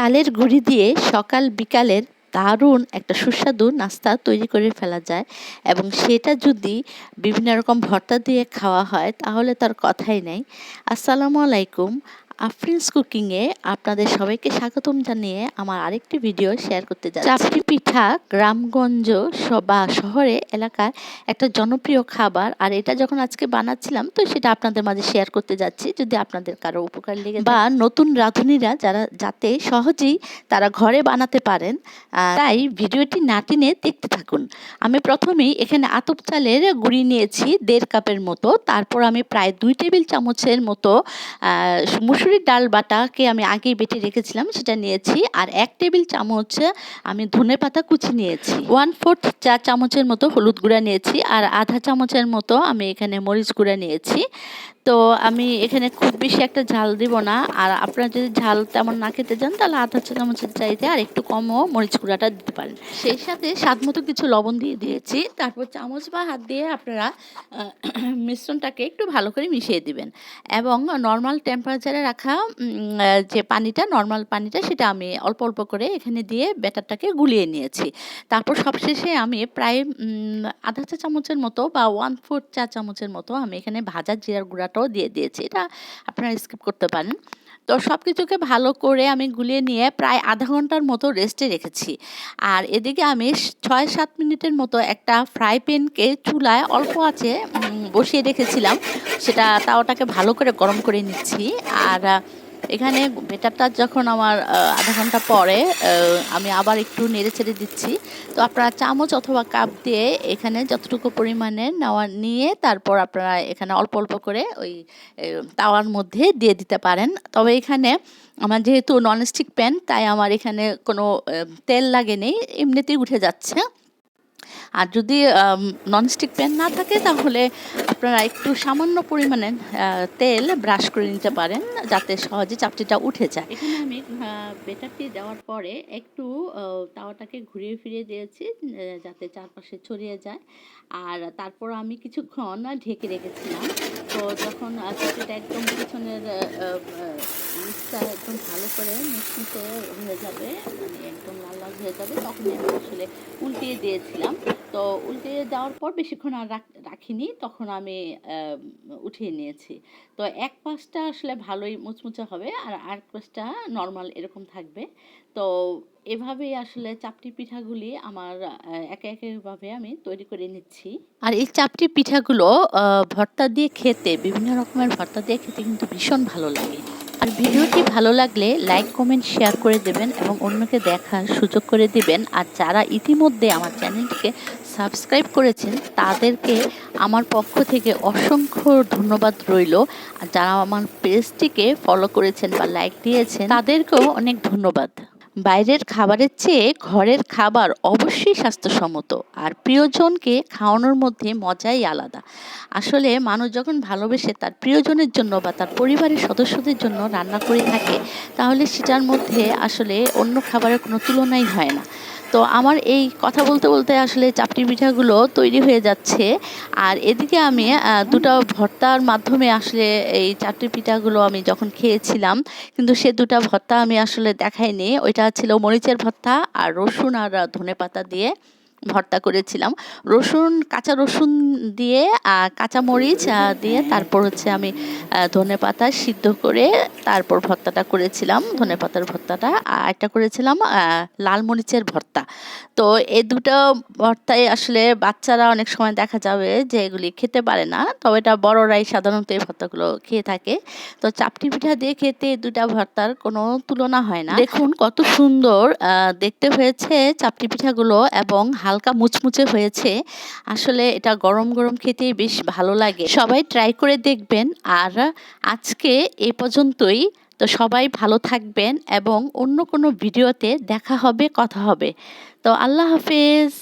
চালের গুঁড়ি দিয়ে সকাল বিকালের দারুণ একটা সুস্বাদু নাস্তা তৈরি করে ফেলা যায় এবং সেটা যদি বিভিন্ন রকম ভর্তা দিয়ে খাওয়া হয়, তাহলে তার কথাই নেই। আসসালামু আলাইকুম। আফরিন্স কুকিংয়ে আপনাদের সবাইকে স্বাগতম জানিয়ে আমার আরেকটি ভিডিও শেয়ার করতে যাচ্ছি। চাপটি পিঠা গ্রামগঞ্জ বা শহরে এলাকার একটা জনপ্রিয় খাবার। আর এটা যখন আজকে বানাচ্ছিলাম তো সেটা আপনাদের মাঝে শেয়ার করতে যাচ্ছি। যদি আপনাদের কারও উপকার লেগে বা নতুন রাঁধুনিরা যারা যাতে সহজেই তারা ঘরে বানাতে পারেন তাই ভিডিওটি না টেনে দেখতে থাকুন। আমি প্রথমেই এখানে আতপ চালের গুঁড়ি নিয়েছি দেড় কাপের মতো। তারপর আমি প্রায় দুই টেবিল চামচের মতো আহ, মুসুরির ডাল বাটাকে আমি আগেই বেটে রেখেছিলাম, সেটা নিয়েছি। আর এক টেবিল চামচ আমি ধনে পাতা কুচি নিয়েছি। ওয়ান ফোর্থ চা চামচের মতো হলুদ গুঁড়া নিয়েছি। আর আধা চামচের মতো আমি এখানে মরিচ গুঁড়া নিয়েছি। তো আমি এখানে খুব বেশি একটা ঝাল দিব না। আর আপনারা যদি ঝাল তেমন না খেতে চান, তাহলে আধা চামচের চাইতে আর একটু কমও মরিচ গুঁড়াটা দিতে পারেন। সেই সাথে স্বাদ মতো কিছু লবণ দিয়ে দিয়েছি। তারপর চামচ বা হাত দিয়ে আপনারা মিশ্রণটাকে একটু ভালো করে মিশিয়ে দিবেন। এবং নর্মাল টেম্পারেচারে রাখা যে পানিটা, নর্মাল পানিটা, সেটা আমি অল্প অল্প করে এখানে দিয়ে ব্যাটারটাকে গুলিয়ে নিয়েছি। তারপর সবশেষে আমি প্রায় আধা চা চামচের মতো বা ওয়ান ফোর্থ চা চামচের মতো আমি এখানে ভাজা জিরার গুঁড়াটাও দিয়ে দিয়েছি। এটা আপনারা স্কিপ করতে পারেন। তো সব কিছুকে ভালো করে আমি গুলিয়ে নিয়ে প্রায় আধা ঘণ্টার মতো রেস্টে রেখেছি। আর এদিকে আমি ছয় সাত মিনিটের মতো একটা ফ্রাই প্যানকে চুলায় অল্প আছে বসিয়ে রেখেছিলাম। সেটা তাওটাকে ভালো করে গরম করে নিচ্ছি। আর এখানে বেটারটা যখন আমার আধা ঘণ্টা পরে আমি আবার একটু নেড়ে ছেড়ে দিচ্ছি। তো আপনারা চামচ অথবা কাপ দিয়ে এখানে যতটুকু পরিমাণে নেওয়া, নিয়ে তারপর আপনারা এখানে অল্প অল্প করে ওই তাওয়ার মধ্যে দিয়ে দিতে পারেন। তবে এখানে আমার যেহেতু ননস্টিক প্যান তাই আমার এখানে কোনো তেল লাগেনি, এমনিতেই উঠে যাচ্ছে। আর যদি ননস্টিক প্যান না থাকে, তাহলে আপনারা একটু সামান্য পরিমাণে তেল ব্রাশ করে নিতে পারেন, যাতে সহজে চাপটিটা উঠে যায়। এখানে আমি বেটারটি দেওয়ার পরে একটু তাওয়াটাকে ঘুরিয়ে ফিরিয়ে দিয়েছি যাতে চারপাশে ছড়িয়ে যায়। আর তারপর আমি কিছুক্ষণ ঢেকে রেখেছিলাম। তো যখন চাপটিটা একদম পিছনের মিক্সটা একদম ভালো করে মিশমিশে হয়ে যাবে মানে একদম লাল লাল হয়ে যাবে তখন আমি আসলে উল্টিয়ে দিয়েছিলাম। তো উল্টে যাওয়ার পর বেশিক্ষণ আর রাখ- রাখিনি, তখন আমি উঠিয়ে নিয়েছি। তো এক পাশটা আসলে ভালোই মুচমুচে হবে আর আরেক পাশটা নর্মাল এরকম থাকবে। তো এভাবেই আসলে চাপটি পিঠাগুলি আমার একে একেভাবে আমি তৈরি করে নিচ্ছি। আর এই চাপটি পিঠাগুলো ভর্তা দিয়ে খেতে, বিভিন্ন রকমের ভর্তা দিয়ে খেতে কিন্তু ভীষণ ভালো লাগে। আর ভিডিওটি ভালো লাগলে লাইক, কমেন্ট, শেয়ার করে দেবেন এবং অন্যকে দেখার সুযোগ করে দিবেন। আর যারা ইতিমধ্যে আমার চ্যানেলটিকে সাবস্ক্রাইব করেছেন, তাদেরকে আমার পক্ষ থেকে অসংখ্য ধন্যবাদ রইল। আর যারা আমার পেজটিকে ফলো করেছেন বা লাইক দিয়েছেন, তাদেরকেও অনেক ধন্যবাদ। বাইরের খাবারের চেয়ে ঘরের খাবার অবশ্যই স্বাস্থ্যসম্মত। আর প্রিয়জনকে খাওয়ানোর মধ্যে মজাই আলাদা। আসলে মানুষ যখন ভালোবেসে তার প্রিয়জনের জন্য বা তার পরিবারের সদস্যদের জন্য রান্না করে থাকে, তাহলে সেটার মধ্যে আসলে অন্য খাবারের কোনো তুলনাই হয় না। তো আমার এই কথা বলতে বলতে আসলে চাপটি পিঠাগুলো তৈরি হয়ে যাচ্ছে। আর এদিকে আমি দুটো ভর্তার মাধ্যমে আসলে এই চাপটি পিঠাগুলো আমি যখন খেয়েছিলাম, কিন্তু সে দুটো ভর্তা আমি আসলে দেখাইনি, ওইটা ছিল মরিচের ভর্তা আর রসুন আর ধনে পাতা দিয়ে ভর্তা করেছিলাম। রসুন, কাঁচা রসুন দিয়ে কাঁচা মরিচ দিয়ে তারপর হচ্ছে আমি ধনে পাতা সিদ্ধ করে তারপর ভর্তাটা করেছিলাম, ধনে পাতার ভর্তাটা। আর একটা করেছিলাম লাল মরিচের ভর্তা। তো এ দুটো ভর্তায় আসলে বাচ্চারা অনেক সময় দেখা যাবে যে এগুলি খেতে পারে না। তবে এটা বড়রাই সাধারণত এই ভর্তাগুলো খেয়ে থাকে। তো চাপটি পিঠা দিয়ে খেতে এই দুটা ভর্তার কোনো তুলনা হয় না। দেখুন, কত সুন্দর দেখতে হয়েছে চাপটি পিঠাগুলো এবং হালকা মুচমুচে হয়েছে। আসলে এটা গরম গরম খেতেই বেশ ভালো লাগে। সবাই ট্রাই করে দেখবেন। আর আজকে এই পর্যন্তই। তো সবাই ভালো থাকবেন এবং অন্য কোনো ভিডিওতে দেখা হবে, কথা হবে। তো আল্লাহ হাফেজ।